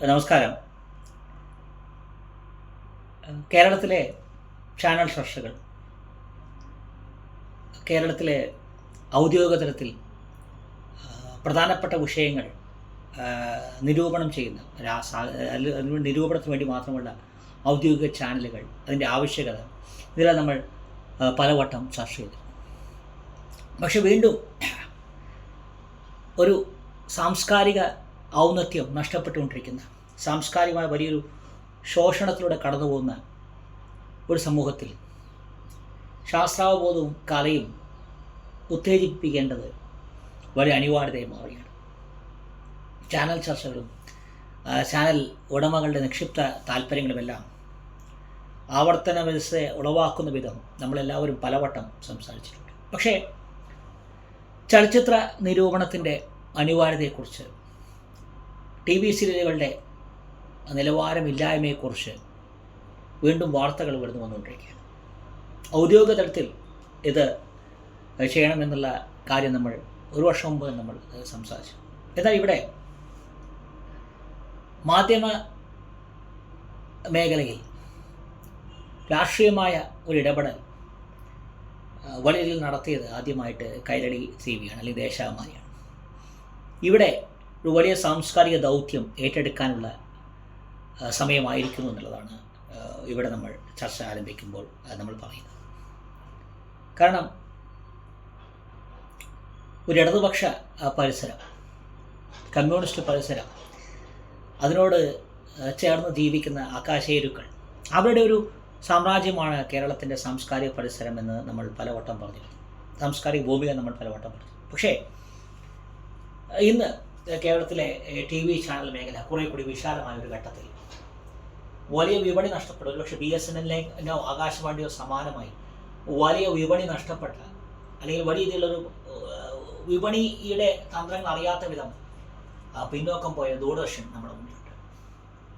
നമസ്കാരം. കേരളത്തിലെ ചാനൽ ചർച്ചകൾ കേരളത്തിലെ ഔദ്യോഗിക തലത്തിൽ പ്രധാനപ്പെട്ട വിഷയങ്ങൾ നിരൂപണം ചെയ്യുന്ന നിരൂപണത്തിന് വേണ്ടി മാത്രമുള്ള ഔദ്യോഗിക ചാനലുകൾ അതിന്റെ ആവശ്യകത ഇതെല്ലാം നമ്മൾ പലവട്ടം ചർച്ച ചെയ്തു. പക്ഷെ വീണ്ടും ഒരു സാംസ്കാരിക ഔന്നത്യം നഷ്ടപ്പെട്ടുകൊണ്ടിരിക്കുന്ന സാംസ്കാരികമായ വലിയൊരു ശോഷണത്തിലൂടെ കടന്നു പോകുന്ന ഒരു സമൂഹത്തിൽ ശാസ്ത്രാവബോധവും കലയും ഉത്തേജിപ്പിക്കേണ്ടത് വളരെ അനിവാര്യതയായി മാറുകയാണ്. ചാനൽ ചർച്ചകളും ചാനൽ ഉടമകളുടെ നിക്ഷിപ്ത താല്പര്യങ്ങളുമെല്ലാം ആവർത്തന വ്യവസ്ഥയെ ഉളവാക്കുന്ന വിധം നമ്മളെല്ലാവരും പലവട്ടം സംസാരിച്ചിട്ടുണ്ട്. പക്ഷേ ചലച്ചിത്ര നിരൂപണത്തിന്റെ അനിവാര്യതയെക്കുറിച്ച് ടി വി സീരിയലുകളുടെ നിലവാരമില്ലായ്മയെക്കുറിച്ച് വീണ്ടും വാർത്തകൾ വരുന്നു വന്നുകൊണ്ടിരിക്കുകയാണ്. ഔദ്യോഗിക തലത്തിൽ ഇത് ചെയ്യണമെന്നുള്ള കാര്യം നമ്മൾ ഒരു വർഷം മുമ്പ് നമ്മൾ സംസാരിച്ചു. എന്നാൽ ഇവിടെ മാധ്യമ മേഖലയിൽ രാഷ്ട്രീയമായ ഒരു ഇടപെടൽ വലിയ നടത്തിയത് ആദ്യമായിട്ട് കൈരളി ടി വിയാണ് അല്ലെങ്കിൽ ദേശാഭിമാനിയാണ്. ഇവിടെ ഒരു വലിയ സാംസ്കാരിക ദൗത്യം ഏറ്റെടുക്കാനുള്ള സമയമായിരിക്കുന്നു എന്നുള്ളതാണ് ഇവിടെ നമ്മൾ ചർച്ച ആരംഭിക്കുമ്പോൾ നമ്മൾ പറയുന്നത്. കാരണം ഒരു ഇടതുപക്ഷ പരിസരം കമ്മ്യൂണിസ്റ്റ് പരിസരം അതിനോട് ചേർന്ന് ജീവിക്കുന്ന ആകാശേരുക്കൾ അവരുടെ ഒരു സാമ്രാജ്യമാണ് കേരളത്തിന്റെ സാംസ്കാരിക പരിസരം എന്ന് നമ്മൾ പലവട്ടം പറഞ്ഞിരുന്നു. സാംസ്കാരിക ഭൂമിക നമ്മൾ പലവട്ടം പറഞ്ഞു പക്ഷേ ഇന്ന് കേരളത്തിലെ ടി വി ചാനൽ മേഖല കുറെ കൂടി വിശാലമായ ഒരു ഘട്ടത്തിൽ. വലിയ വിപണി നഷ്ടപ്പെട്ടു. ഒരുപക്ഷെ ബി എസ് എൻ എല്ലിനോ ആകാശവാണിയോ സമാനമായി വലിയ വിപണി നഷ്ടപ്പെട്ട അല്ലെങ്കിൽ വലിയ രീതിയിലുള്ളൊരു വിപണിയുടെ തന്ത്രങ്ങൾ അറിയാത്ത വിധം പിന്നോക്കം പോയ ദൂരദർശൻ നമ്മുടെ മുന്നിലുണ്ട്.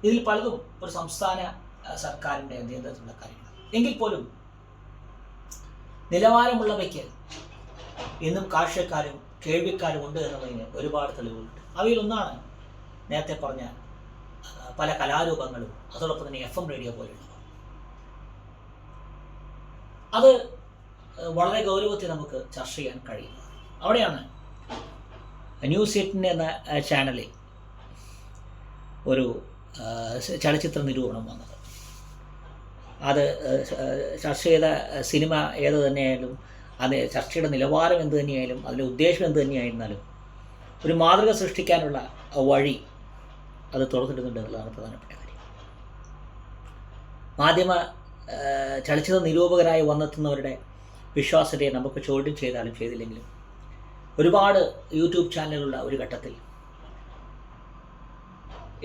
ഇതിൽ പലതും ഒരു സംസ്ഥാന സർക്കാരിന്റെ നിയന്ത്രണത്തിലുള്ള കാര്യങ്ങൾ എങ്കിൽ പോലും നിലവാരമുള്ളവയ്ക്ക് ഇന്നും കാഴ്ചക്കാരും കേൾവിക്കാരും ഉണ്ട് എന്നതിന് ഒരുപാട് തെളിവുകളുണ്ട്. അവയിലൊന്നാണ് നേരത്തെ പറഞ്ഞ പല കലാരൂപങ്ങളും അതോടൊപ്പം തന്നെ എഫ് എം റേഡിയോ പോലെയുള്ളവ അത് വളരെ ഗൗരവത്തിൽ നമുക്ക് ചർച്ച ചെയ്യാൻ കഴിയും. അവിടെയാണ് ന്യൂസ് എയ്റ്റിൻ എന്ന ചാനലിൽ ഒരു ചലച്ചിത്ര നിരൂപണം വന്നത്. അത് ചർച്ച ചെയ്ത സിനിമ ഏത് തന്നെയായാലും അത് ചർച്ചയുടെ നിലവാരം എന്ത് തന്നെയായാലും അതിന്റെ ഉദ്ദേശം എന്ത് തന്നെയായിരുന്നാലും ഒരു മാതൃക സൃഷ്ടിക്കാനുള്ള വഴി അത് തുറന്നിടുന്നുണ്ട് എന്നുള്ളതാണ് പ്രധാനപ്പെട്ട കാര്യം. മാധ്യമ ചലച്ചിത്ര നിരൂപകരായി വന്നെത്തുന്നവരുടെ വിശ്വാസത്തെ നമുക്ക് ചോദ്യം ചെയ്താലും ചെയ്തില്ലെങ്കിലും ഒരുപാട് യൂട്യൂബ് ചാനലുകളുള്ള ഒരു ഘട്ടത്തിൽ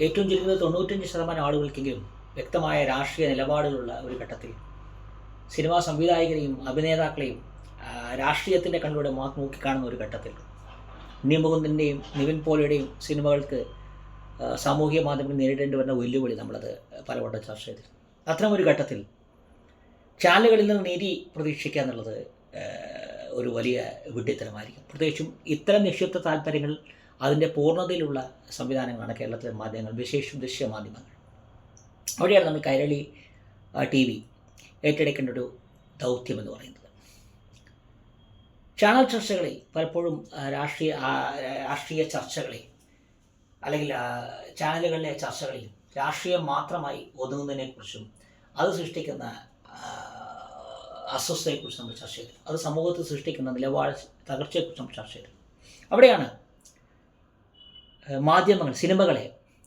ഏറ്റവും ചുരുങ്ങിയത് തൊണ്ണൂറ്റഞ്ച് ശതമാനം ആളുകൾക്കെങ്കിലും വ്യക്തമായ രാഷ്ട്രീയ നിലപാടുകളുള്ള ഒരു ഘട്ടത്തിൽ സിനിമാ സംവിധായകരെയും അഭിനേതാക്കളെയും രാഷ്ട്രീയത്തിന്റെ കണ്ണിലൂടെ മാത്രം നോക്കിക്കാണുന്ന ഒരു ഘട്ടത്തിൽ നിമുകുന്ദന്റെയും നിവിൻ പോളിയുടെയും സിനിമകൾക്ക് സാമൂഹിക മാധ്യമങ്ങൾ നേരിടേണ്ടി വരുന്ന വെല്ലുവിളി നമ്മളത് പലവട്ടം ചർച്ച ചെയ്തിരുന്നു. അത്തരം ഒരു ഘട്ടത്തിൽ ചാനലുകളിൽ നിന്ന് നീതി പ്രതീക്ഷിക്കുക എന്നുള്ളത് ഒരു വലിയ വിഡ്ഢിത്തരമായിരിക്കും. പ്രത്യേകിച്ചും ഇത്തരം നിക്ഷിപ്ത താല്പര്യങ്ങൾ അതിന്റെ പൂർണതയിലുള്ള സംവിധാനങ്ങളാണ് കേരളത്തിലെ മാധ്യമങ്ങൾ വിശേഷം ദൃശ്യ മാധ്യമങ്ങൾ. അവിടെയാണ് നമ്മൾ കൈരളി ടി വി ഏറ്റെടുക്കേണ്ട ഒരു ദൗത്യം എന്ന് പറയുന്നത്. ചാനൽ ചർച്ചകളിൽ പലപ്പോഴും രാഷ്ട്രീയ രാഷ്ട്രീയ ചർച്ചകളിൽ അല്ലെങ്കിൽ ചാനലുകളിലെ ചർച്ചകളിൽ രാഷ്ട്രീയം മാത്രമായി ഒതുങ്ങുന്നതിനെക്കുറിച്ചും അത് സൃഷ്ടിക്കുന്ന അസ്വസ്ഥതയെക്കുറിച്ച് നമ്മൾ ചർച്ച ചെയ്തു. അത് സമൂഹത്തിൽ സൃഷ്ടിക്കുന്ന നിലപാട് തകർച്ചയെക്കുറിച്ച് നമ്മൾ ചർച്ച ചെയ്തു. അവിടെയാണ് മാധ്യമങ്ങൾ സിനിമകളെ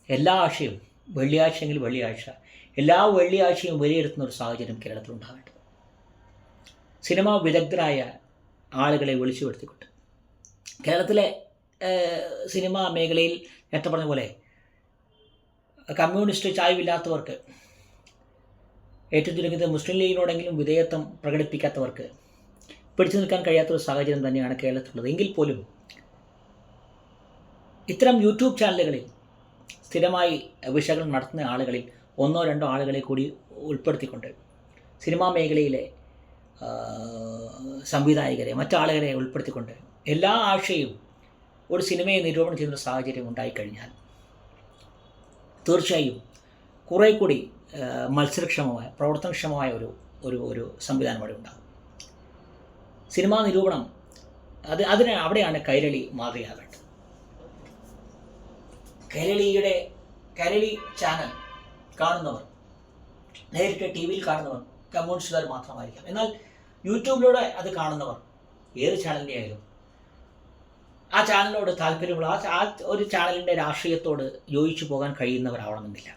എല്ലാ ആഴ്ചയും വെള്ളിയാഴ്ചയെങ്കിൽ വെള്ളിയാഴ്ച എല്ലാ വെള്ളിയാഴ്ചയും വിലയിരുത്തുന്ന ഒരു സാഹചര്യം കേരളത്തിൽ ഉണ്ടാകേണ്ടത്. സിനിമാ വിദഗ്ധരായ ആളുകളെ വിളിച്ചു വരുത്തിക്കൊണ്ട് കേരളത്തിലെ സിനിമാ മേഖലയിൽ നേരത്തെ പറഞ്ഞ പോലെ കമ്മ്യൂണിസ്റ്റ് ചായ്വില്ലാത്തവർക്ക് ഏറ്റവും ചുരുങ്ങിയത് മുസ്ലിം ലീഗിനോടെങ്കിലും വിധേയത്വം പ്രകടിപ്പിക്കാത്തവർക്ക് പിടിച്ചു നിൽക്കാൻ കഴിയാത്തൊരു സാഹചര്യം തന്നെയാണ് കേരളത്തിലുള്ളത്. എങ്കിൽ പോലും ഇത്തരം യൂട്യൂബ് ചാനലുകളിൽ സ്ഥിരമായി വിശകലനം നടത്തുന്ന ആളുകളിൽ ഒന്നോ രണ്ടോ ആളുകളെ കൂടി ഉൾപ്പെടുത്തിക്കൊണ്ട് സിനിമാ മേഖലയിലെ സംവിധായകരെ മറ്റാളുകളെ ഉൾപ്പെടുത്തിക്കൊണ്ട് എല്ലാ ആഴ്ചയും ഒരു സിനിമയെ നിരൂപണം ചെയ്യുന്ന സാഹചര്യം ഉണ്ടായിക്കഴിഞ്ഞാൽ തീർച്ചയായും കുറേ കൂടി മത്സരക്ഷമമായ പ്രവർത്തനക്ഷമമായ ഒരു ഒരു ഒരു സംവിധാനം അവിടെ ഉണ്ടാകും. സിനിമാ നിരൂപണം അത് അതിന് അവിടെയാണ് കൈരളി മാതൃകയാകേണ്ടത്. കൈരളിയുടെ കൈരളി ചാനൽ കാണുന്നവർ നേരിട്ട് ടി വിയിൽ കാണുന്നവർ കമ്മ്യൂണിസ്റ്റുകാർ മാത്രമായിരിക്കാം. എന്നാൽ യൂട്യൂബിലൂടെ അത് കാണുന്നവർ. ഏത് ചാനലിന്റെ ആയാലും ആ ചാനലിനോട് താല്പര്യമുള്ള ആ ആ ഒരു ചാനലിന്റെ രാഷ്ട്രീയത്തോട് യോജിച്ചു പോകാൻ കഴിയുന്നവരാവണമെന്നില്ല.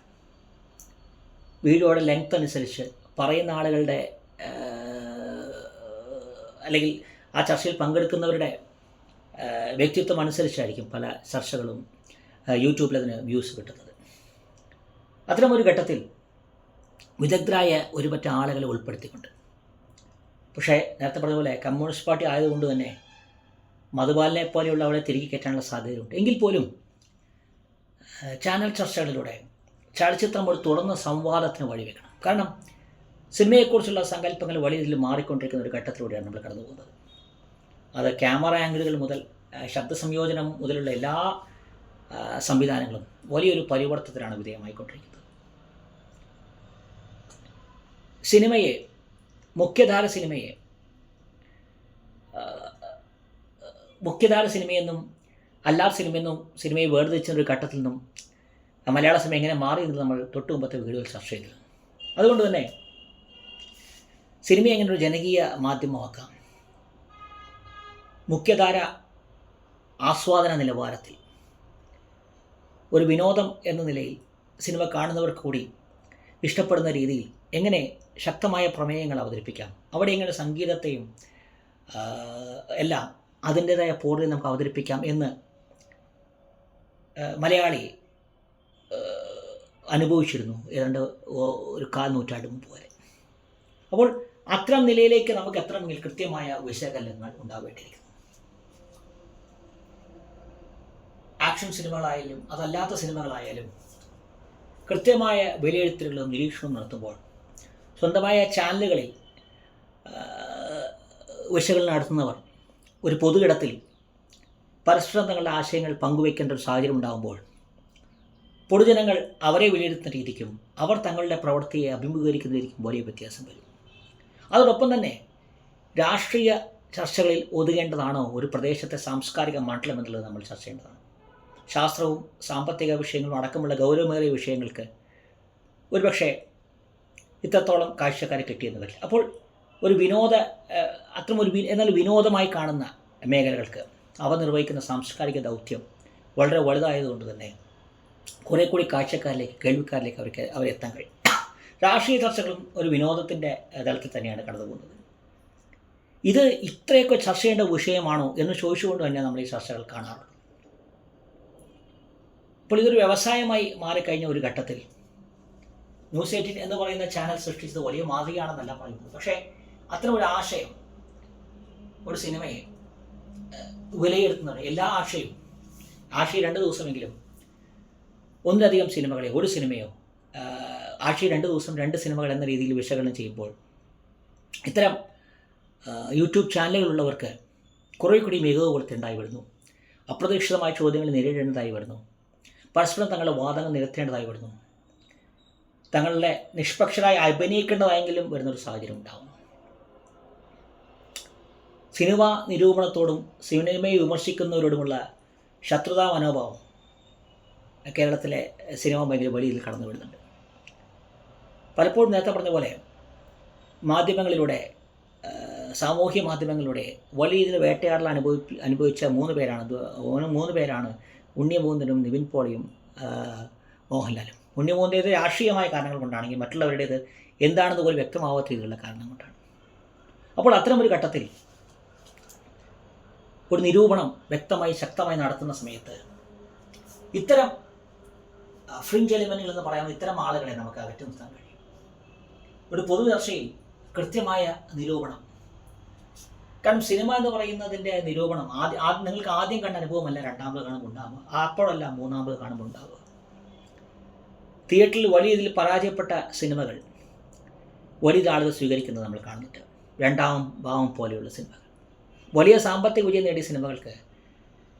വീഡിയോയുടെ ലെങ്ത് അനുസരിച്ച് പറയുന്ന ആളുകളുടെ അല്ലെങ്കിൽ ആ ചർച്ചയിൽ പങ്കെടുക്കുന്നവരുടെ വ്യക്തിത്വം അനുസരിച്ചായിരിക്കും പല ചർച്ചകളും യൂട്യൂബിൽ അതിന് വ്യൂസ് കിട്ടുന്നത്. അത്തരമൊരു ഘട്ടത്തിൽ വിദഗ്ധരായ ഒരുപറ്റ ആളുകളെ ഉൾപ്പെടുത്തിക്കൊണ്ട് പക്ഷേ നേരത്തെ പറഞ്ഞതുപോലെ പോലെ കമ്മ്യൂണിസ്റ്റ് പാർട്ടി ആയതുകൊണ്ട് തന്നെ മധുപാലിനെ പോലെയുള്ളവരെ തിരികെ കയറ്റാനുള്ള സാധ്യതയുണ്ട്. എങ്കിൽ പോലും ചാനൽ ചർച്ചകളിലൂടെ ചലച്ചിത്രം ഒരു തുറന്ന സംവാദത്തിന് വഴിവെക്കണം കാരണം സിനിമയെക്കുറിച്ചുള്ള സങ്കല്പങ്ങൾ വലിയ രീതിയിൽ മാറിക്കൊണ്ടിരിക്കുന്ന ഒരു ഘട്ടത്തിലൂടെയാണ് നമ്മൾ കടന്നു പോകുന്നത് അത് ക്യാമറ ആംഗിളുകൾ മുതൽ ശബ്ദ സംയോജനം മുതലുള്ള എല്ലാ സംവിധാനങ്ങളും വലിയൊരു പരിവർത്തനത്തിനാണ് വിധേയമായിക്കൊണ്ടിരിക്കുന്നത്. സിനിമയെ മുഖ്യധാര സിനിമയെ മുഖ്യധാര സിനിമയെന്നും അല്ലാത്ത സിനിമയെന്നും സിനിമയെ വേർതിരിച്ച ഒരു ഘട്ടത്തിൽ നിന്നും മലയാള സിനിമ എങ്ങനെ മാറി എന്ന് നമ്മൾ തൊട്ട് മുമ്പത്തെ വീഡിയോയിൽ ചർച്ച ചെയ്തു അതുകൊണ്ട് തന്നെ സിനിമ എങ്ങനെ ഒരു ജനകീയ മാധ്യമമാക്കാം? മുഖ്യധാര ആസ്വാദന നിലവാരത്തിൽ ഒരു വിനോദം എന്ന നിലയിൽ സിനിമ കാണുന്നവർക്ക് കൂടി ഇഷ്ടപ്പെടുന്ന രീതിയിൽ എങ്ങനെ ശക്തമായ പ്രമേയങ്ങൾ അവതരിപ്പിക്കാം. അവിടെ ഇങ്ങനെ സംഗീതത്തെയും എല്ലാം അതിന്റെതായ പൂർണത നമുക്ക് അവതരിപ്പിക്കാം എന്ന് മലയാളി അനുഭവിച്ചിരുന്നു. ഏതാണ്ട് ഒരു കാൽ നൂറ്റാണ്ട് മുമ്പ് വരെ. അപ്പോൾ അത്തരം നിലയിലേക്ക് നമുക്ക് എത്രമെങ്കിൽ കൃത്യമായ വിശകലനങ്ങൾ ഉണ്ടാവേണ്ടിയിരിക്കുന്നു. ആക്ഷൻ സിനിമകളായാലും അതല്ലാത്ത സിനിമകളായാലും കൃത്യമായ വിലയിരുത്തലുകളും നിരീക്ഷണവും നടത്തുമ്പോൾ സ്വന്തമായ ചാനലുകളിൽ വിശകലനം നടത്തുന്നവർ ഒരു പൊതുകിടത്തിൽ പരസ്പരം തങ്ങളുടെ ആശയങ്ങൾ പങ്കുവയ്ക്കേണ്ട ഒരു സാഹചര്യം ഉണ്ടാകുമ്പോൾ പൊതുജനങ്ങൾ അവരെ വിലയിരുത്തുന്ന രീതിക്കും അവർ തങ്ങളുടെ പ്രവൃത്തിയെ അഭിമുഖീകരിക്കുന്ന രീതിക്കും വലിയ വ്യത്യാസം വരും. അതോടൊപ്പം തന്നെ രാഷ്ട്രീയ ചർച്ചകളിൽ ഒതുങ്ങേണ്ടതാണോ ഒരു പ്രദേശത്തെ സാംസ്കാരിക മണ്ഡലം എന്നുള്ളത് നമ്മൾ ചർച്ച ചെയ്യേണ്ടതാണ്. ശാസ്ത്രവും സാമ്പത്തിക വിഷയങ്ങളും അടക്കമുള്ള ഗൗരവമേറിയ വിഷയങ്ങൾക്ക് ഒരുപക്ഷെ ഇത്രത്തോളം കാഴ്ചക്കാരെ കിട്ടിയെന്ന് വരില്ല. അപ്പോൾ ഒരു വിനോദ അത്തരം ഒരു എന്നാൽ വിനോദമായി കാണുന്ന മേഖലകൾക്ക് അവ നിർവഹിക്കുന്ന സാംസ്കാരിക ദൗത്യം വളരെ വലുതായതുകൊണ്ട് തന്നെ കുറേ കൂടി കാഴ്ചക്കാരിലേക്ക് കേൾവിക്കാരിലേക്ക് അവർക്ക് അവരെത്താൻ കഴിയും. രാഷ്ട്രീയ ചർച്ചകളും ഒരു വിനോദത്തിന്റെ തലത്തിൽ തന്നെയാണ് കടന്നു പോകുന്നത് ഇത് ഇത്രയൊക്കെ ചർച്ച ചെയ്യേണ്ട വിഷയമാണോ എന്ന് ചോദിച്ചുകൊണ്ട് തന്നെ നമ്മൾ ഈ ചർച്ചകൾ കാണാറുണ്ട് അപ്പോൾ ഇതൊരു വ്യവസായമായി മാറിക്കഴിഞ്ഞ ഒരു ഘട്ടത്തിൽ ന്യൂസ് എയ്റ്റീൻ എന്ന് പറയുന്ന ചാനൽ സൃഷ്ടിച്ചത് വലിയ മാതൃകയാണെന്നല്ല പറയുന്നത്. പക്ഷേ അത്ര ഒരു ആശയം ഒരു സിനിമയെ വിലയിരുത്തുന്നത് വിലയിരുത്തുന്നതാണ്. എല്ലാ ആശയവും ആഴ്ച രണ്ട് ദിവസമെങ്കിലും ഒന്നിലധികം സിനിമകളെ ഒരു സിനിമയോ ആഴ്ച രണ്ട് ദിവസം രണ്ട് സിനിമകൾ എന്ന രീതിയിൽ വിശകലനം ചെയ്യുമ്പോൾ ഇത്തരം യൂട്യൂബ് ചാനലുകളുള്ളവർക്ക് കുറേ കൂടി മികവ് കൊടുത്തേണ്ടായി വരുന്നു. അപ്രതീക്ഷിതമായ ചോദ്യങ്ങൾ നേരിടേണ്ടതായി വരുന്നു. പരസ്പരം തങ്ങളുടെ വാദങ്ങൾ നിരത്തേണ്ടതായി വരുന്നു. തങ്ങളുടെ നിഷ്പക്ഷരായി അഭിനയിക്കേണ്ടതായെങ്കിലും വരുന്നൊരു സാഹചര്യം ഉണ്ടാകും സിനിമ നിരൂപണത്തോടും സിനിമയെ വിമർശിക്കുന്നവരോടുമുള്ള ശത്രുതാ മനോഭാവം കേരളത്തിലെ സിനിമ മേഖല രീതിയിൽ കടന്നു വരുന്നുണ്ട്. പലപ്പോഴും നേരത്തെ പറഞ്ഞ പോലെ മാധ്യമങ്ങളിലൂടെ സാമൂഹ്യ മാധ്യമങ്ങളിലൂടെ വലിയ രീതിയിൽ വേട്ടയാടൽ അനുഭവി അനുഭവിച്ച മൂന്ന് പേരാണ് മൂന്ന് പേരാണ് പേരാണ് ഉണ്ണിമൂന്തനും നിവിൻ പോളിയും മോഹൻലാലും. ഉണ്ണിമൂന്തേത് രാഷ്ട്രീയമായ കാരണങ്ങൾ കൊണ്ടാണെങ്കിൽ മറ്റുള്ളവരുടേത് എന്താണെന്ന് പോലും വ്യക്തമാവാത്ത രീതിയിലുള്ള കാരണം കൊണ്ടാണ്. അപ്പോൾ അത്തരം ഒരു ഘട്ടത്തിൽ ഒരു നിരൂപണം വ്യക്തമായി ശക്തമായി നടത്തുന്ന സമയത്ത് ഇത്തരം ഫ്രിഞ്ച് എലിമെന്റുകൾ എന്ന് പറയാവുന്ന ഇത്തരം ആളുകളെ നമുക്ക് അകറ്റി നിർത്താൻ കഴിയും. ഒരു പൊതു കൃത്യമായ നിരൂപണം. കാരണം സിനിമ എന്ന് പറയുന്നതിന്റെ നിരൂപണം ആദ്യം നിങ്ങൾക്ക് ആദ്യം കണ്ട അനുഭവമല്ല രണ്ടാമത് കാണുമ്പോൾ ഉണ്ടാവുക. അപ്പോഴല്ല മൂന്നാമത് കാണുമ്പോൾ ഉണ്ടാവുക. തിയേറ്ററിൽ വലിയ ഇതിൽ പരാജയപ്പെട്ട സിനിമകൾ വലിയ ആളുകൾ സ്വീകരിക്കുന്നത് നമ്മൾ കാണുന്നുണ്ട്. രണ്ടാം ഭാവം പോലെയുള്ള സിനിമകൾ. വലിയ സാമ്പത്തിക വിജയം നേടിയ സിനിമകൾക്ക്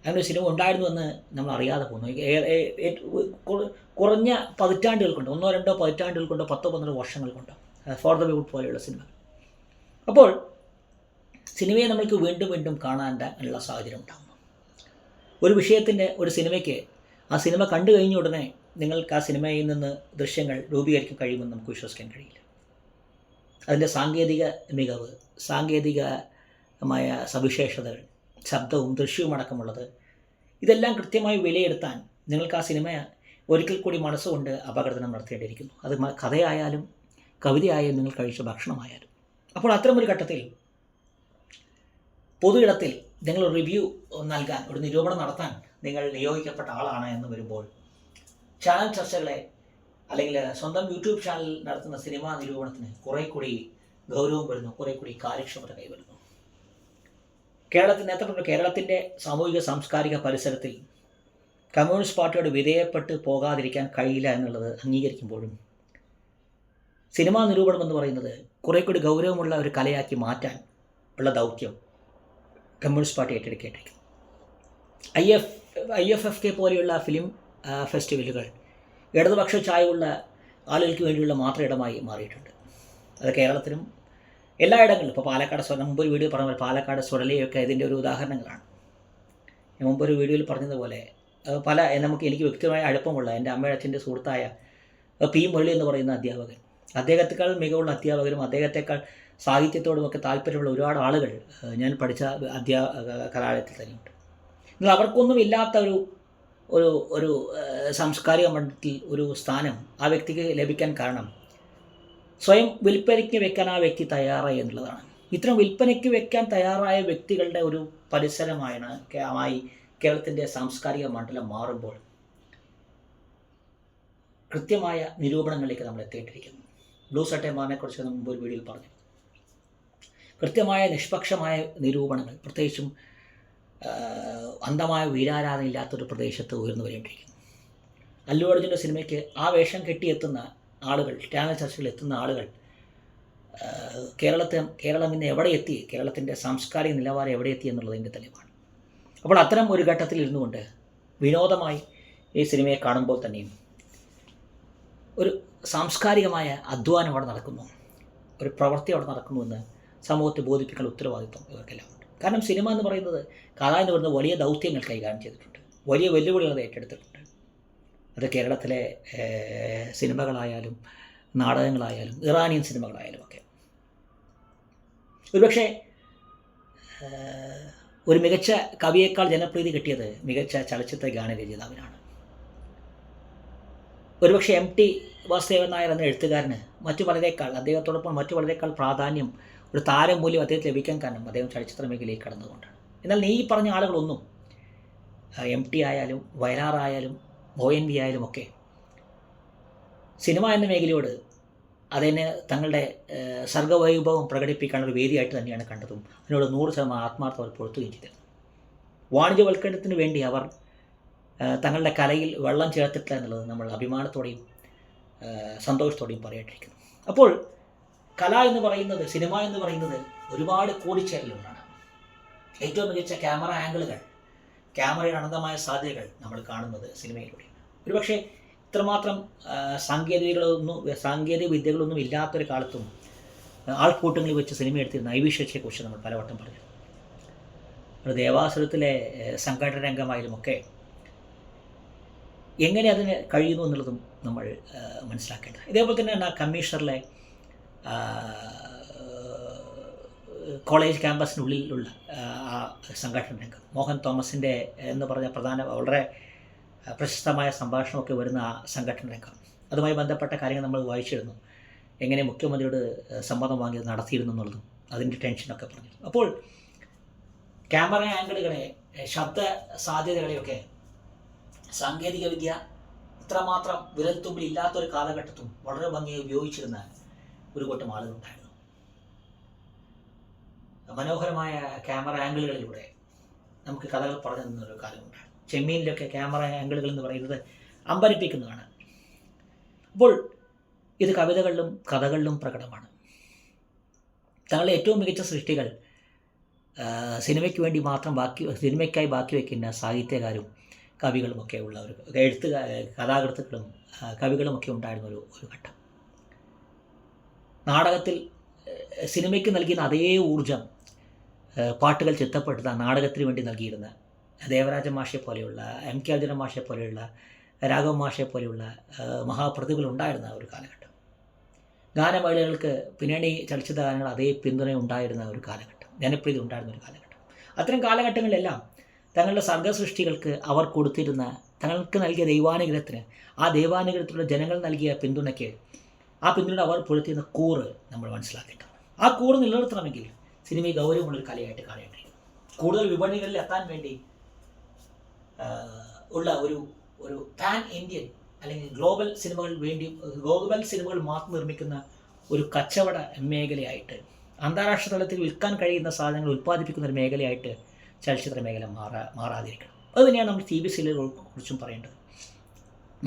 അങ്ങനെ സിനിമ ഉണ്ടായിരുന്നു എന്ന് നമ്മൾ അറിയാതെ പോകുന്നു. കുറഞ്ഞ പതിറ്റാണ്ടുകൾ കൊണ്ട് ഒന്നോ രണ്ടോ പതിറ്റാണ്ടുകൾ കൊണ്ട് പത്തോ പന്ത്രണ്ടോ വർഷങ്ങൾ കൊണ്ട് ഫോർ ദ ബ്യൂട്ട് പോലെയുള്ള സിനിമകൾ. അപ്പോൾ സിനിമയെ നമ്മൾക്ക് വീണ്ടും വീണ്ടും കാണാൻ ഉള്ള സാഹചര്യം ഉണ്ടാകുന്നു. ഒരു വിഷയത്തിന്റെ ഒരു സിനിമയ്ക്ക് ആ സിനിമ കണ്ടു കഴിഞ്ഞ ഉടനെ നിങ്ങൾക്ക് ആ സിനിമയിൽ നിന്ന് ദൃശ്യങ്ങൾ രൂപീകരിക്കാൻ കഴിയുമെന്ന് നമുക്ക് വിശ്വസിക്കാൻ കഴിയില്ല. അതിന്റെ സാങ്കേതിക മികവ് സാങ്കേതികമായ സവിശേഷതകൾ ശബ്ദവും ദൃശ്യവും അടക്കമുള്ളത് ഇതെല്ലാം കൃത്യമായി വിലയിരുത്താൻ നിങ്ങൾക്ക് ആ സിനിമ ഒരിക്കൽ കൂടി മനസ്സുകൊണ്ട് അപകടനം നടത്തേണ്ടിയിരിക്കുന്നു. അത് കഥയായാലും കവിതയായാലും നിങ്ങൾ കഴിച്ച ഭക്ഷണമായാലും. അപ്പോൾ അത്തരമൊരു ഘട്ടത്തിൽ പൊതു ഇടത്തിൽ നിങ്ങൾ റിവ്യൂ നൽകാൻ ഒരു നിരൂപണം നടത്താൻ നിങ്ങൾ നിയോഗിക്കപ്പെട്ട ആളാണ് എന്ന് വരുമ്പോൾ ചാനൽ ചർച്ചകളെ അല്ലെങ്കിൽ സ്വന്തം യൂട്യൂബ് ചാനൽ നടത്തുന്ന സിനിമാ നിരൂപണത്തിന് കുറേ കൂടി ഗൗരവം വരുന്നു കുറേ കൂടി കാര്യക്ഷമത കൈവരുന്നു. കേരളത്തിൽ നേരത്തെ പറഞ്ഞു കേരളത്തിന്റെ സാമൂഹിക സാംസ്കാരിക പരിസരത്തിൽ കമ്മ്യൂണിസ്റ്റ് പാർട്ടിയോട് വിധേയപ്പെട്ട് പോകാതിരിക്കാൻ കഴിയില്ല എന്നുള്ളത് അംഗീകരിക്കുമ്പോഴും സിനിമാ നിരൂപണം എന്ന് പറയുന്നത് കുറേ കൂടി ഗൗരവമുള്ള ഒരു കലയാക്കി മാറ്റാൻ ഉള്ള ദൗത്യം communist party ഏറ്റെടുക്കേണ്ടിരിക്കുന്നു I F I F F K പോലെയുള്ള ഫിലിം ഫെസ്റ്റിവലുകൾ. ഇടതുപക്ഷ ചായവുള്ള ആളുകൾക്ക് വേണ്ടിയുള്ള മാത്രം ഇടമായി മാറിയിട്ടുണ്ട്. അത് കേരളത്തിലും എല്ലായിടങ്ങളിലും. ഇപ്പോൾ പാലക്കാട് സ്വ മുമ്പ് ഒരു വീഡിയോ പറഞ്ഞ പോലെ പാലക്കാട് സുടലയൊക്കെ ഇതിന്റെ ഒരു ഉദാഹരണങ്ങളാണ്. ഞാൻ മുമ്പ് ഒരു വീഡിയോയിൽ പറഞ്ഞതുപോലെ പല നമുക്ക് എനിക്ക് വ്യക്തിപരമായ അടുപ്പമുള്ള എന്റെ അമ്മയുടെ അച്ഛന്റെ സുഹൃത്തായ പി മുരളി എന്ന് പറയുന്ന അധ്യാപകൻ. അദ്ദേഹത്തെക്കാൾ മികവുള്ള അധ്യാപകരും അദ്ദേഹത്തെക്കാൾ സാഹിത്യത്തോടുമൊക്കെ താല്പര്യമുള്ള ഒരുപാട് ആളുകൾ ഞാൻ പഠിച്ച അധ്യാ കലാലയത്തിൽ തന്നെയുണ്ട്. എന്നാൽ അവർക്കൊന്നും ഇല്ലാത്ത ഒരു ഒരു ഒരു സാംസ്കാരിക മണ്ഡലത്തിൽ ഒരു സ്ഥാനം ആ വ്യക്തിക്ക് ലഭിക്കാൻ കാരണം സ്വയം വിൽപ്പനയ്ക്ക് വെക്കാൻ ആ വ്യക്തി തയ്യാറായി എന്നുള്ളതാണ്. ഇത്തരം വിൽപ്പനയ്ക്ക് വെക്കാൻ തയ്യാറായ വ്യക്തികളുടെ ഒരു പരിസരമായാണ് കേ- ആയി കേരളത്തിന്റെ സാംസ്കാരിക മണ്ഡലം മാറുമ്പോൾ കൃത്യമായ നിരൂപണങ്ങളിലേക്ക് നമ്മൾ എത്തിയിട്ടിരിക്കുന്നു. ബ്ലൂ സട്ടേമാറിനെ കുറിച്ച് മുമ്പ് ഒരു വീഡിയോയിൽ പറഞ്ഞു. കൃത്യമായ നിഷ്പക്ഷമായ നിരൂപണങ്ങൾ പ്രത്യേകിച്ചും അന്ധമായ വീരാരാധന ഇല്ലാത്തൊരു പ്രദേശത്ത് ഉയർന്നു വരേണ്ടിയിരിക്കുന്നു. അല്ലു അർജുന്റെ സിനിമയ്ക്ക് ആ വേഷം കെട്ടിയെത്തുന്ന ആളുകൾ ചാനൽ ചർച്ചയിൽ എത്തുന്ന ആളുകൾ കേരളത്തെ കേരളം ഇന്ന് എവിടെ എത്തി? കേരളത്തിന്റെ സാംസ്കാരിക നിലവാരം എവിടെ എത്തി എന്നുള്ളതിന്റെ തെളിവാണ്. അപ്പോൾ അത്തരം ഒരു ഘട്ടത്തിൽ ഇരുന്നു കൊണ്ട് വിനോദമായി ഈ സിനിമയെ കാണുമ്പോൾ തന്നെയും ഒരു സാംസ്കാരികമായ അധ്വാനം അവിടെ നടക്കുന്നു. ഒരു പ്രവൃത്തി അവിടെ നടക്കുന്നു നടക്കുന്നുവെന്ന് സമൂഹത്തെ ബോധിപ്പിക്കാൻ ഉത്തരവാദിത്വം ഇവർക്കെല്ലാം. കാരണം സിനിമ എന്ന് പറയുന്നത് കഥ എന്ന് പറയുന്നത് വലിയ ദൗത്യങ്ങൾ കൈകാര്യം ചെയ്തിട്ടുണ്ട്. വലിയ വെല്ലുവിളികൾ ഏറ്റെടുത്തിട്ടുണ്ട്. അത് കേരളത്തിലെ സിനിമകളായാലും നാടകങ്ങളായാലും ഇറാനിയൻ സിനിമകളായാലും ഒക്കെ. ഒരുപക്ഷെ ഒരു മികച്ച കവിയേക്കാൾ ജനപ്രീതി കിട്ടിയത് മികച്ച ചലച്ചിത്ര ഗാനരചയിതാവിനാണ്. ഒരുപക്ഷെ എം ടി വാസുദേവൻ നായർ എന്ന എഴുത്തുകാരന് മറ്റു പലരേക്കാൾ അദ്ദേഹത്തോടൊപ്പം മറ്റു പലരേക്കാൾ പ്രാധാന്യം ഒരു താരമൂല്യം അദ്ദേഹത്തിന് ലഭിക്കാൻ കാരണം അദ്ദേഹം ചലച്ചിത്ര മേഖലയിൽ കടന്നുകൊണ്ടാണ്. എന്നാൽ നീ പറഞ്ഞ ആളുകളൊന്നും എം ടി ആയാലും വയലാറായാലും ഒ എൻ വി ആയാലും ഒക്കെ സിനിമ എന്ന മേഖലയോട് അതിന് തങ്ങളുടെ സർഗവൈഭവം പ്രകടിപ്പിക്കാനുള്ള വേദിയായിട്ട് തന്നെയാണ് കണ്ടതും. അതിനോട് നൂറ് ശതമാനം ആത്മാർത്ഥം അവർ പുറത്തുകയും ചെയ്തിരുന്നു. വാണിജ്യവൽക്കരണത്തിന് വേണ്ടി അവർ തങ്ങളുടെ കലയിൽ വെള്ളം ചേർത്തിട്ടില്ല എന്നുള്ളത് നമ്മൾ അഭിമാനത്തോടെയും സന്തോഷത്തോടെയും പറയേണ്ടിയിരിക്കുന്നു അപ്പോൾ കല എന്ന് പറയുന്നത് സിനിമ എന്ന് പറയുന്നത് ഒരുപാട് കൂടിച്ചേരലുകളാണ്. ഏറ്റവും മികച്ച ക്യാമറ ആംഗിളുകൾ ക്യാമറയുടെ അനന്തമായ സാധ്യതകൾ നമ്മൾ കാണുന്നത് സിനിമയിലൂടെയാണ് ഒരുപക്ഷെ ഇത്രമാത്രം സാങ്കേതികളൊന്നും സാങ്കേതിക വിദ്യകളൊന്നും ഇല്ലാത്തൊരു കാലത്തും ആൾക്കൂട്ടങ്ങളിൽ വെച്ച് സിനിമ എടുത്തിരുന്ന ഐ വി ശശിയെക്കുറിച്ച് നമ്മൾ പലവട്ടം പറഞ്ഞു. ഒരു ദേവാസുരത്തിലെ സംഘടന രംഗമായാലും ഒക്കെ എങ്ങനെ അതിന് കഴിയുന്നു എന്നുള്ളതും നമ്മൾ മനസ്സിലാക്കേണ്ടത് ഇതേപോലെ തന്നെ ആ കമ്മീഷണറിലെ കോളേജ് ക്യാമ്പസിനുള്ളിലുള്ള ആ, സംഘടന രംഗം. മോഹൻ തോമസിന്റെ എന്ന് പറഞ്ഞ പ്രധാന വളരെ പ്രശസ്തമായ സംഭാഷണമൊക്കെ വരുന്ന ആ സംഘടന രംഗം. അതുമായി ബന്ധപ്പെട്ട കാര്യങ്ങൾ നമ്മൾ വായിച്ചിരുന്നു. എങ്ങനെ മുഖ്യമന്ത്രിയോട് സമ്മതം വാങ്ങി നടത്തിയിരുന്നു എന്നുള്ളതും അതിന്റെ ടെൻഷനൊക്കെ പറഞ്ഞു അപ്പോൾ ക്യാമറ ആംഗിളുകളെ ശബ്ദ സാധ്യതകളെയൊക്കെ സാങ്കേതികവിദ്യ ഇത്രമാത്രം വിരൽത്തുമ്പിൽ ഇല്ലാത്തൊരു കാലഘട്ടത്തും വളരെ ഭംഗിയായി ഉപയോഗിച്ചിരുന്ന ഒരു കൂട്ടം ആളുകളുണ്ടായിരുന്നു. മനോഹരമായ ക്യാമറ ആംഗിളുകളിലൂടെ നമുക്ക് കഥകൾ പറഞ്ഞു തന്നൊരു കാലമുണ്ട്. ചെമ്മീനിലൊക്കെ ക്യാമറ ആംഗിളുകൾ എന്ന് പറയുന്നത് അമ്പരിപ്പിക്കുന്നതാണ്. അപ്പോൾ ഇത് കവിതകളിലും കഥകളിലും പ്രകടമാണ്. തങ്ങളുടെ ഏറ്റവും മികച്ച സൃഷ്ടികൾ സിനിമയ്ക്ക് വേണ്ടി മാത്രം ബാക്കി സിനിമയ്ക്കായി ബാക്കി വയ്ക്കുന്ന സാഹിത്യകാരും കവികളുമൊക്കെ ഉള്ള ഒരു എഴുത്ത് കഥാകൃത്തുക്കളും കവികളുമൊക്കെ ഉണ്ടായിരുന്ന ഒരു ഒരു ഘട്ടം. നാടകത്തിൽ സിനിമയ്ക്ക് നൽകിയിരുന്ന അതേ ഊർജം പാട്ടുകൾ ചിത്തപ്പെടുത്ത നാടകത്തിന് വേണ്ടി നൽകിയിരുന്ന ദേവരാജ മാഷെ പോലെയുള്ള എം കെ അർജുന മാഷെ പോലെയുള്ള രാഘവ മാഷെ പോലെയുള്ള മഹാപ്രതിഭകൾ ഉണ്ടായിരുന്ന ഒരു കാലഘട്ടം. ഗാനമേളകൾക്ക് പിന്നണി ചലച്ചിത്ര ഗാനങ്ങൾ അതേ പിന്തുണ ഉണ്ടായിരുന്ന ഒരു കാലഘട്ടം ജനപ്രീതി ഉണ്ടായിരുന്ന ഒരു കാലഘട്ടം. അത്തരം കാലഘട്ടങ്ങളിലെല്ലാം തങ്ങളുടെ സർഗസൃഷ്ടികൾക്ക് അവർ കൊടുത്തിരുന്ന തങ്ങൾക്ക് നൽകിയ ദൈവാനുഗ്രഹത്തിന് ആ ദൈവാനുഗ്രഹത്തിലുള്ള ജനങ്ങൾ നൽകിയ പിന്തുണയ്ക്ക് ആ പിന്നീട് അവർ പുലർത്തിയിരുന്ന കൂറ് നമ്മൾ മനസ്സിലാക്കേണ്ടത് ആ കൂറ് നിലനിർത്തണമെങ്കിൽ സിനിമ ഗൗരവമുള്ളൊരു കലയായിട്ട് കാണേണ്ടിയിരിക്കുന്നു കൂടുതൽ വിപണികളിൽ എത്താൻ വേണ്ടി ഉള്ള ഒരു ഒരു പാൻ ഇന്ത്യൻ അല്ലെങ്കിൽ ഗ്ലോബൽ സിനിമകൾ വേണ്ടി ഗ്ലോബൽ സിനിമകൾ മാത്രം നിർമ്മിക്കുന്ന ഒരു കച്ചവട മേഖലയായിട്ട് അന്താരാഷ്ട്ര തലത്തിൽ വിൽക്കാൻ കഴിയുന്ന സാധനങ്ങൾ ഉൽപ്പാദിപ്പിക്കുന്ന ഒരു മേഖലയായിട്ട് ചലച്ചിത്ര മേഖല മാറാ മാറാതിരിക്കണം. അത് തന്നെയാണ് നമ്മൾ ടി വി സീരിയലുകളെ കുറിച്ചും പറയേണ്ടത്.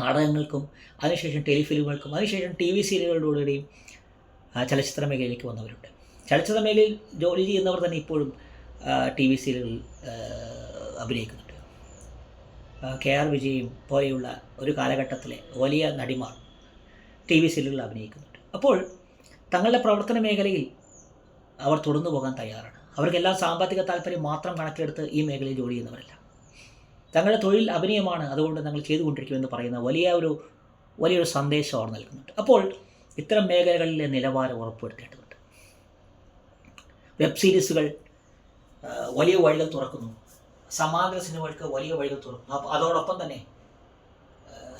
നാടകങ്ങൾക്കും അതിനുശേഷം ടെലിഫിലിമുകൾക്കും അതിനുശേഷം ടി വി സീരിയലുകളിലൂടെയും ചലച്ചിത്ര മേഖലയിലേക്ക് വന്നവരുണ്ട്. ചലച്ചിത്ര മേഖലയിൽ ജോലി ചെയ്യുന്നവർ തന്നെ ഇപ്പോഴും ടി വി സീരിയലുകളിൽ അഭിനയിക്കുന്നുണ്ട്. കെ ആർ വിജയും പോലെയുള്ള ഒരു കാലഘട്ടത്തിലെ വലിയ നടിമാർ ടി വി സീരിയലുകളിൽ അഭിനയിക്കുന്നുണ്ട്. അപ്പോൾ തങ്ങളുടെ പ്രവർത്തന മേഖലയിൽ അവർ തുടർന്നു പോകാൻ തയ്യാറാണ്. അവർക്കെല്ലാം സാമ്പത്തിക താല്പര്യം മാത്രം കണക്കിലെടുത്ത് ഈ മേഖലയിൽ ജോലി ചെയ്യുന്നവരല്ല. തങ്ങളുടെ തൊഴിൽ അഭിനയമാണ് അതുകൊണ്ട് ഞങ്ങൾ ചെയ്തുകൊണ്ടിരിക്കുമെന്ന് പറയുന്ന വലിയ ഒരു വലിയൊരു സന്ദേശം അവർ നൽകുന്നുണ്ട്. അപ്പോൾ ഇത്തരം മേഖലകളിലെ നിലവാരം ഉറപ്പുവരുത്തേണ്ടതുണ്ട്. വെബ് സീരീസുകൾ വലിയ വഴികൾ തുറക്കുന്നു. സമാന്തര സിനിമകൾക്ക് വലിയ വഴികൾ തുറക്കുന്നു. അപ്പോൾ അതോടൊപ്പം തന്നെ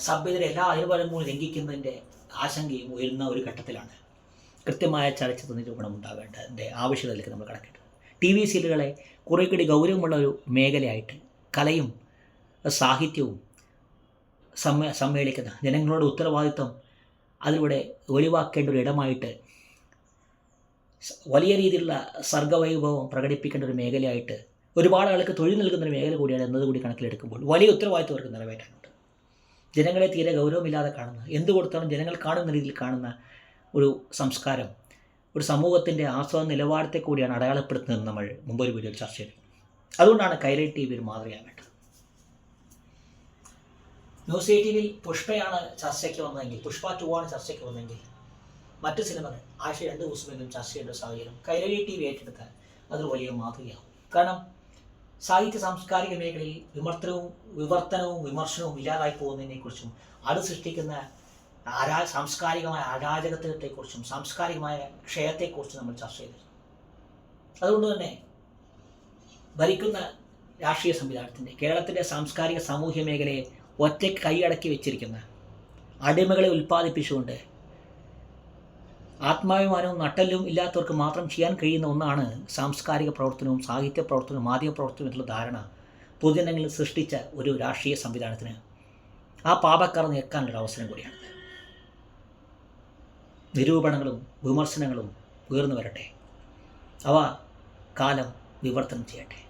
സഭ്യതയുടെ എല്ലാ അതിർവരങ്ങളും ലംഘിക്കുന്നതിന്റെ ആശങ്കയും ഉയരുന്ന ഒരു ഘട്ടത്തിലാണ് കൃത്യമായ ചലച്ചിത്ര നിരൂപണം ഉണ്ടാകേണ്ടതിന്റെ ആവശ്യകതയിലേക്ക് നമ്മൾ കടക്കേണ്ടത്. ടി വി സീരിയലുകളെ കുറേ കൂടി ഗൗരവമുള്ള ഒരു മേഖലയായിട്ട് കലയും സാഹിത്യവും സമ്മേ സമ്മേളിക്കുന്ന ജനങ്ങളുടെ ഉത്തരവാദിത്വം അതിലൂടെ ഒഴിവാക്കേണ്ട ഒരു ഇടമായിട്ട് വലിയ രീതിയിലുള്ള സർഗവൈഭവം പ്രകടിപ്പിക്കേണ്ട ഒരു മേഖലയായിട്ട് ഒരുപാട് ആൾക്ക് തൊഴിൽ നൽകുന്ന ഒരു മേഖല കൂടിയാണ് എന്നതുകൂടി കണക്കിലെടുക്കുമ്പോൾ വലിയ ഉത്തരവാദിത്വം അവർക്ക് നിറവേറ്റാനുണ്ട്. ജനങ്ങളെ തീരെ ഗൗരവമില്ലാതെ കാണുന്ന എന്ത് കൊടുത്താലും ജനങ്ങൾ കാണുന്ന രീതിയിൽ കാണുന്ന ഒരു സംസ്കാരം ഒരു സമൂഹത്തിന്റെ ആസ്വാദ നിലവാരത്തെ കൂടിയാണ് അടയാളപ്പെടുത്തുന്നത് നമ്മൾ മുമ്പൊരു വീഡിയോയിൽ ചർച്ച ചെയ്തു. അതുകൊണ്ടാണ് കൈലൈറ്റ് ടി വി ഒരു മാതൃകയാകേണ്ടത് ന്യൂസ് എയ്റ്റീനിൽ പുഷ്പയാണ് ചർച്ചയ്ക്ക് വന്നതെങ്കിൽ പുഷ്പ ടു ആണ് ചർച്ചയ്ക്ക് വന്നതെങ്കിൽ മറ്റ് സിനിമകൾ ആഴ്ച രണ്ട് ദിവസമെങ്കിലും ചർച്ച ചെയ്യേണ്ട സാഹചര്യം കൈരളി ടി വി ഏറ്റെടുത്താൽ അതൊരു വലിയ മാതൃകയാവും കാരണം സാഹിത്യ സാംസ്കാരിക മേഖലയിൽ വിമർത്തനവും വിവർത്തനവും വിമർശനവും ഇല്ലാതായി പോകുന്നതിനെക്കുറിച്ചും അത് സൃഷ്ടിക്കുന്ന അരാ സാംസ്കാരികമായ അരാജകത്വത്തെക്കുറിച്ചും സാംസ്കാരികമായ ക്ഷയത്തെക്കുറിച്ചും നമ്മൾ ചർച്ച ചെയ്തിരുന്നു. അതുകൊണ്ട് തന്നെ ഭരിക്കുന്ന രാഷ്ട്രീയ സംവിധാനത്തിന്റെ കേരളത്തിന്റെ സാംസ്കാരിക സാമൂഹ്യ മേഖലയെ ഒറ്റയ്ക്ക് കൈയടക്കി വെച്ചിരിക്കുന്ന അടിമകളെ ഉൽപ്പാദിപ്പിച്ചുകൊണ്ട് ആത്മാഭിമാനവും നട്ടലും ഇല്ലാത്തവർക്ക് മാത്രം ചെയ്യാൻ കഴിയുന്ന ഒന്നാണ് സാംസ്കാരിക പ്രവർത്തനവും സാഹിത്യ പ്രവർത്തനവും മാധ്യമ പ്രവർത്തനവും എന്നുള്ള ധാരണ പൊതുജനങ്ങളിൽ സൃഷ്ടിച്ച ഒരു രാഷ്ട്രീയ സംവിധാനത്തിന് ആ പാപക്കാർ നിൽക്കാനുള്ള അവസരം കൂടിയാണ് നിരൂപണങ്ങളും വിമർശനങ്ങളും ഉയർന്നു വരട്ടെ. അവ കാലം വിവർത്തനം ചെയ്യട്ടെ.